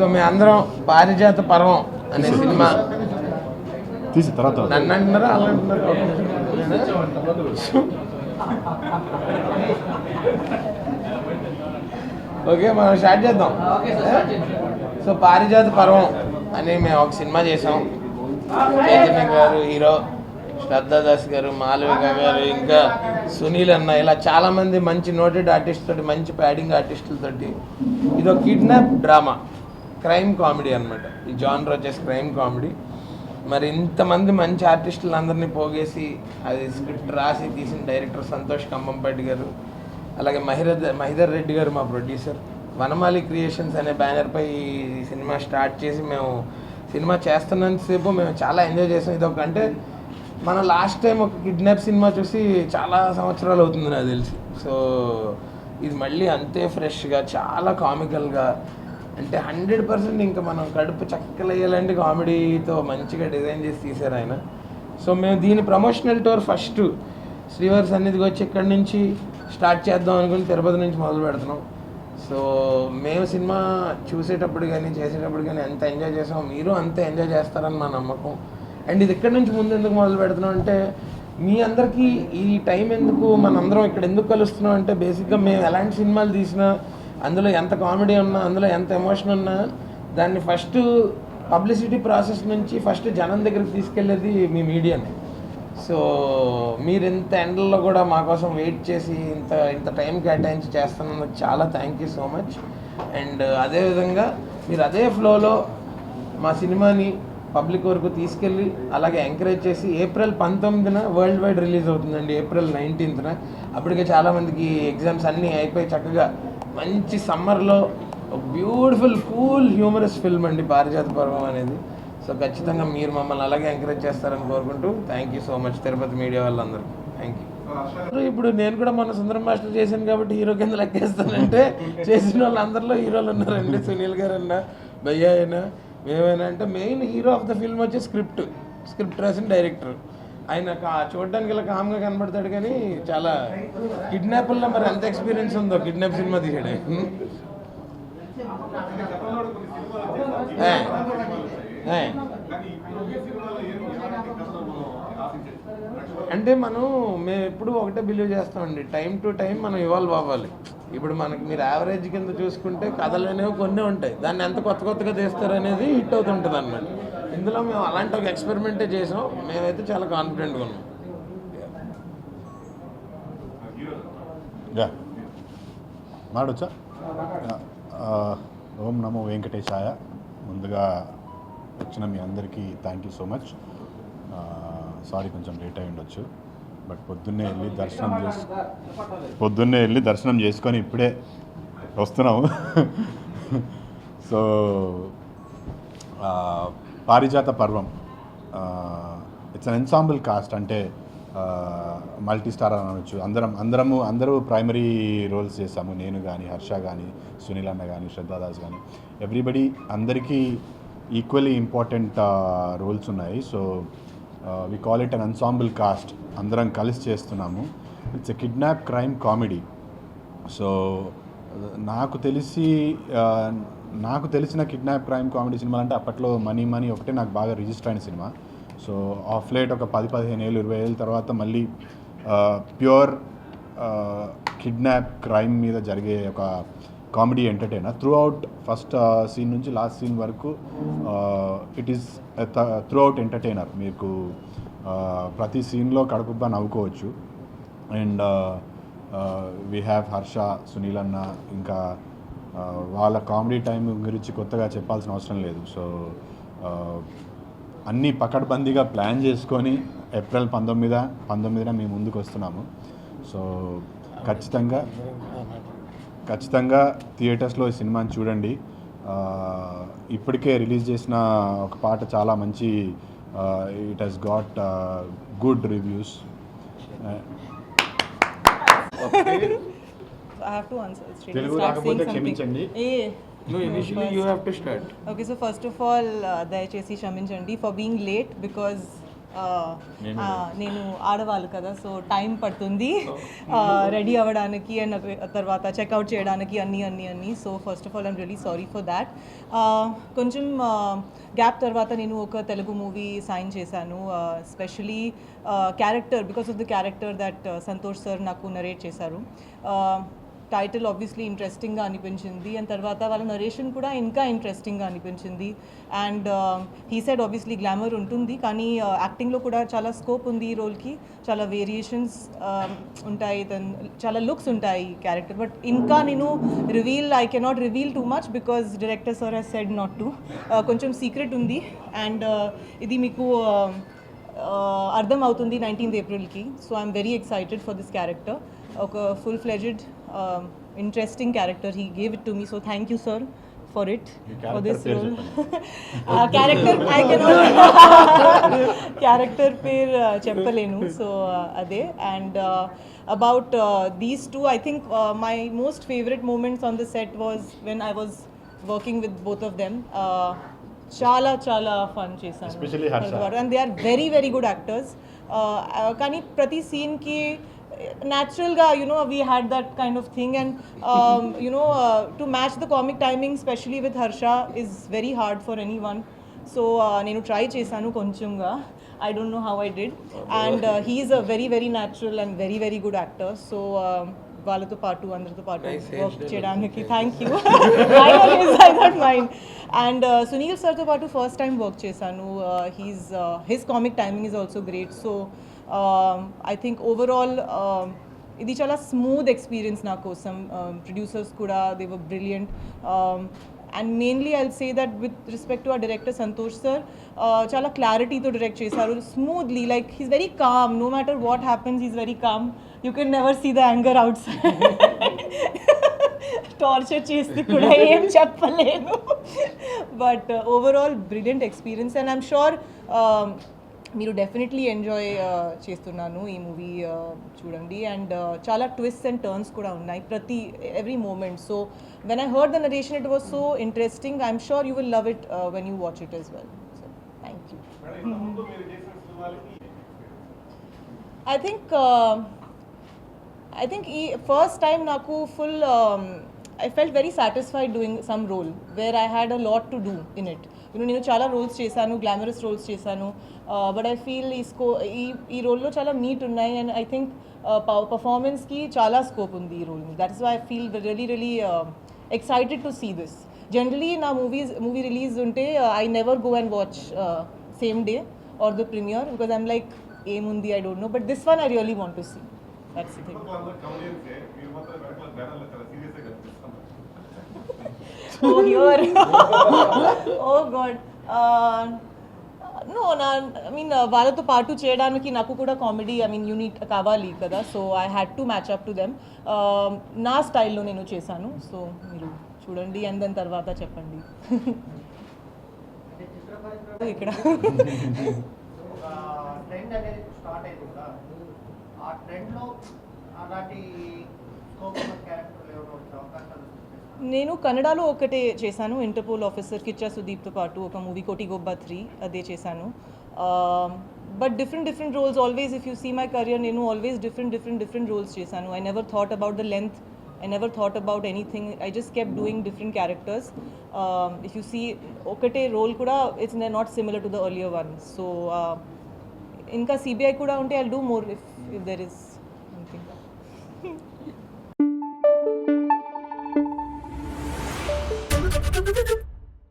So మీ అందరం పారిజాత పర్వం అనే సినిమా తీసి తర్వాత నన్ను అంటున్నారా అలా అంటున్నారా ఓకే మనం స్టార్ట్ చేద్దాం. సో పారిజాత పర్వం అని మేము ఒక సినిమా చేసాం. చైతన్య గారు హీరో శ్రద్ధా దాస్ గారు మాలవిక గారు ఇంకా సునీల్ అన్న ఇలా చాలా మంది మంచి నోటెడ్ ఆర్టిస్ట్ తోటి మంచి ప్యాడింగ్ ఆర్టిస్టులతోటి. ఇది ఒక కిడ్నాప్ డ్రామా. క్రైమ్ కామెడీ అన్నమాట. ఈ జాన్ వచ్చేసి క్రైమ్ కామెడీ. మరి ఇంతమంది మంచి ఆర్టిస్టులు అందరినీ పోగేసి అది స్క్రిప్ట్ రాసి తీసిన డైరెక్టర్ సంతోష్ కంబంపాటి గారు అలాగే మహిరద్ మహిదర్ రెడ్డి గారు మా ప్రొడ్యూసర్. వనమాలి క్రియేషన్స్ అనే బ్యానర్పై ఈ సినిమా స్టార్ట్ చేసి మేము సినిమా చేస్తున్నంతసేపు మేము చాలా ఎంజాయ్ చేసాం. ఇది ఒక అంటే మన లాస్ట్ టైం ఒక కిడ్నాప్ సినిమా చూసి చాలా సంవత్సరాలు అవుతుంది నాకు తెలిసి. సో ఇది మళ్ళీ అంతే ఫ్రెష్గా చాలా కామికల్గా అంటే హండ్రెడ్ పర్సెంట్ ఇంకా మనం కడుపు చక్కలేయాలంటే కామెడీతో మంచిగా డిజైన్ చేసి తీశారు ఆయన. సో మేము దీని ప్రమోషనల్ టూర్ ఫస్ట్ శ్రీవారి సన్నిధికి వచ్చి ఇక్కడి నుంచి స్టార్ట్ చేద్దాం అనుకుని తిరుపతి నుంచి మొదలు పెడుతున్నాం. సో మేము సినిమా చూసేటప్పుడు కానీ చేసేటప్పుడు కానీ ఎంత ఎంజాయ్ చేసాం మీరు అంతే ఎంజాయ్ చేస్తారని మా నమ్మకం. అండ్ ఇది ఇక్కడి నుంచి ముందు ఎందుకు మొదలు పెడుతున్నాం అంటే మీ అందరికీ ఈ టైం ఎందుకు మనందరం ఇక్కడ ఎందుకు కలుస్తున్నాం అంటే బేసిక్గా మేము ఎలాంటి సినిమాలు తీసినా అందులో ఎంత కామెడీ ఉన్నా అందులో ఎంత ఎమోషన్ ఉన్నా దాన్ని ఫస్ట్ పబ్లిసిటీ ప్రాసెస్ నుంచి ఫస్ట్ జనం దగ్గరికి తీసుకెళ్ళేది మీ మీడియానే. సో మీరు ఇంత ఎండల్లో కూడా మా కోసం వెయిట్ చేసి ఇంత ఇంత టైం కేటాయించి చేస్తున్నందుకు చాలా thank you so much and అదేవిధంగా మీరు అదే ఫ్లోలో మా సినిమాని పబ్లిక్ వరకు తీసుకెళ్ళి అలాగే ఎంకరేజ్ చేసి ఏప్రిల్ పంతొమ్మిదిన వరల్డ్ వైడ్ రిలీజ్ అవుతుందండి ఏప్రిల్ నైన్టీన్త్న. అప్పటికే చాలామందికి ఎగ్జామ్స్ అన్నీ అయిపోయి చక్కగా మంచి సమ్మర్లో బ్యూటిఫుల్ కూల్ హ్యూమరస్ ఫిల్మ్ అండి పారిజాత పర్వం అనేది. సో ఖచ్చితంగా మీరు మమ్మల్ని అలాగే ఎంకరేజ్ చేస్తారని కోరుకుంటూ thank you so much Tirupati media వాళ్ళందరూ థ్యాంక్ యూ ఇప్పుడు నేను కూడా మొన్న సుందరం మాస్టర్ చేశాను కాబట్టి హీరో కింద లెక్కేస్తానంటే చేసిన వాళ్ళందరిలో హీరోలు ఉన్నారండి సునీల్ గారు అన్న భయ్యా అయినా మేమైనా అంటే main hero of the film వచ్చి స్క్రిప్ట్ స్క్రిప్ట్ రాసిన డైరెక్టర్ ఆయన కా- చూడడానికి ఇలా కామ్గా కనబడతాడు కానీ చాలా కిడ్నాపుల్లో మరి ఎంత ఎక్స్పీరియన్స్ ఉందో కిడ్నాప్ సినిమా తీయడే. అంటే మనం మేము ఎప్పుడు ఒకటే బిలీవ్ చేస్తామండి. టైం టు టైం మనం ఇవాల్వ్ అవ్వాలి. ఇప్పుడు మనకి మీరు యావరేజ్ కింద చూసుకుంటే కథలు అనేవి కొన్ని ఉంటాయి. దాన్ని ఎంత కొత్త కొత్తగా తీస్తారు అనేది హిట్ అవుతుంటుంది అన్నమాట ఇందులో మేము అలాంటి ఒక ఎక్స్పెరిమెంటే చేసాం. మేమైతే చాలా కాన్ఫిడెంట్గా ఉన్నాం. యా మాడొచ్చా? ఓం నమో వెంకటేశాయ. ముందుగా వచ్చిన మీ అందరికీ thank you so much sorry కొంచెం లేట్ అయి ఉండొచ్చు. బట్ పొద్దున్నే వెళ్ళి దర్శనం చేసి పొద్దున్నే వెళ్ళి దర్శనం చేసుకొని ఇప్పుడే వస్తున్నాము. So Parijatha Parvam it's an ensemble cast అంటే మల్టీ స్టార్ అని అనొచ్చు. అందరం అందరము అందరూ ప్రైమరీ రోల్స్ చేసాము నేను కానీ హర్ష కానీ సునీల్ అన్న కానీ శ్రద్ధాదాస్ కానీ ఎవ్రీబడి అందరికీ ఈక్వల్లీ ఇంపార్టెంట్ రోల్స్ ఉన్నాయి. So we call it an ensemble cast అందరం కలిసి చేస్తున్నాము. It's a kidnap crime comedy so నాకు తెలిసి నాకు తెలిసిన కిడ్నాప్ క్రైమ్ కామెడీ సినిమాలు అంటే అప్పట్లో మనీ మనీ ఒకటే నాకు బాగా రిజిస్టర్ అయిన సినిమా. సో ఆఫ్ లేట్ ఒక పది పదిహేను ఏళ్ళు ఇరవై ఏళ్ళ తర్వాత మళ్ళీ ప్యూర్ కిడ్నాప్ క్రైమ్ మీద జరిగే ఒక comedy entertainer. Throughout first scene నుంచి లాస్ట్ సీన్ వరకు it is throughout entertainer. మీకు ప్రతి సీన్లో కడుపుబ్బా నవ్వుకోవచ్చు. And we have Harsha Sunil అన్న ఇంకా వాళ్ళ కామెడీ టైం గురించి కొత్తగా చెప్పాల్సిన అవసరం లేదు. సో అన్నీ పకడ్బందీగా ప్లాన్ చేసుకొని ఏప్రిల్ పంతొమ్మిద పంతొమ్మిదిన మేము ముందుకు వస్తున్నాము. సో ఖచ్చితంగా ఖచ్చితంగా థియేటర్స్లో ఈ సినిమాని చూడండి. ఇప్పటికే రిలీజ్ చేసిన ఒక పాట చాలా మంచి it has got good reviews I have to answer it straight. Telugu Start రాకపోతే saying something. క్షమించండి. Eh. No, initially you have to start. Okay, so first of all, uh, దయచేసి క్షమించండి for being late because నేను ఆడవాళ్ళు కదా so time పడుతుంది ready అవ్వడానికి and తర్వాత చెక్అవుట్ చేయడానికి అన్నీ అన్నీ అన్నీ so first of all I'm really sorry for that కొంచెం గ్యాప్ తర్వాత నేను ఒక తెలుగు మూవీ సైన్ చేశాను specially character because of the character that Santosh sir నాకు నరేట్ చేశారు టైటిల్ ఆబ్వియస్లీ ఇంట్రెస్టింగ్గా అనిపించింది. అండ్ తర్వాత వాళ్ళ నరేషన్ కూడా ఇంకా ఇంట్రెస్టింగ్గా అనిపించింది. And he side obviously glamour ఉంటుంది. కానీ uh, యాక్టింగ్లో కూడా చాలా స్కోప్ ఉంది ఈ రోల్కి చాలా వేరియేషన్స్ um, ఉంటాయి. దెన్ చాలా లుక్స్ ఉంటాయి క్యారెక్టర్ బట్ ఇంకా నేను reveal I cannot reveal too much because director sir he's said not to కొంచెం సీక్రెట్ ఉంది. అండ్ uh, ఇది మీకు um, uh, అర్థం అవుతుంది nineteenth ఏప్రిల్కి. So I'm very excited for this character ఒక full fledged interesting character he gave it to me so thank you sir for it me for character this పేరు role చెప్పండి. Character I character పేరు uh, చెప్పలేను so అదే and about these two I think my most favourite moments on the set was when I was working with both of them Uh, చాలా చాలా fun చేశాను Especially Harsha. And they are very very good actors Uh, కానీ ప్రతి సీన్కి న్యాచురల్గా you know we had that kind of thing and you know to match the comic timing specially with Harsha is very hard for any one so నేను try చేశాను కొంచెంగా I don't know how I did and he's a very very natural and very very good actor so వాళ్ళతో పాటు అందరితో పాటు Nice work hairstyle. చేయడానికి thank you I not mind and Sunil సార్తో పాటు ఫస్ట్ టైం వర్క్ చేశాను he's his comic timing is also great so I think overall ఇది చాలా స్మూత్ ఎక్స్పీరియన్స్ నా కోసం ప్రొడ్యూసర్స్ కూడా they were brilliant and mainly I'll say that with respect to ఆ director Santosh sir చాలా క్లారిటీతో డైరెక్ట్ చేశారు smoothly like he's very calm no matter what happens is very calm you can never see the anger outside torture చేస్తే కూడా ఏం చెప్పలేను but overall brilliant experience and I'm sure um, మీరు definitely enjoy చేస్తున్నాను ఈ movie చూడండి. And చాలా twist and turns కూడా ఉన్నాయి ప్రతి every moment so when I heard the narration it was so interesting I'm sure you will love it when you watch it as well so thank you I think I think ఈ first time నాకు full I felt very satisfied doing some role where I had a lot to do in it you know నేను చాలా roles చేశాను glamorous roles చేశాను. But I feel ఈ స్కో ఈ ఈ రోల్లో చాలా మీట్ ఉన్నాయి అండ్ ఐ థింక్ పర్ఫార్మెన్స్కి చాలా స్కోప్ ఉంది ఈ role that is why I feel really really excited to see this generally నా మూవీస్ మూవీ రిలీజ్ ఉంటే I never go and watch same day or the premiere because I'm like ఏముంది? I don't know but this one I really want to see Uh, no, నా I mean వాళ్ళతో పాటు చేయడానికి నాకు కూడా comedy I mean unit కావాలి కదా so I had to match up to them నా స్టైల్లో నేను చేశాను సో మీరు చూడండి అండ్ దాని తర్వాత చెప్పండి ఇక్కడ. ట్రెండ్ అనేది స్టార్ట్ అయింది కదా. ఆ ట్రెండ్లో అలాంటి స్కోప్ ఉన్న క్యారెక్టర్లు ఎవరు వచ్చే అవకాశాలు ఉన్నాయి? నేను కన్నడలో ఒకటే చేశాను. ఇంటర్పోల్ ఆఫీసర్ కిచ్చా సుదీప్తో పాటు ఒక మూవీ కోటి గొబ్బా త్రీ అదే చేశాను. But different different roles always if you see my career నేను always different different different roles చేశాను. I never thought about the length I never thought about anything I just kept doing different characters if you see ఒకటే role కూడా it's not similar to the earlier one so ఇంకా CBI కూడా ఉంటే I do more if if there is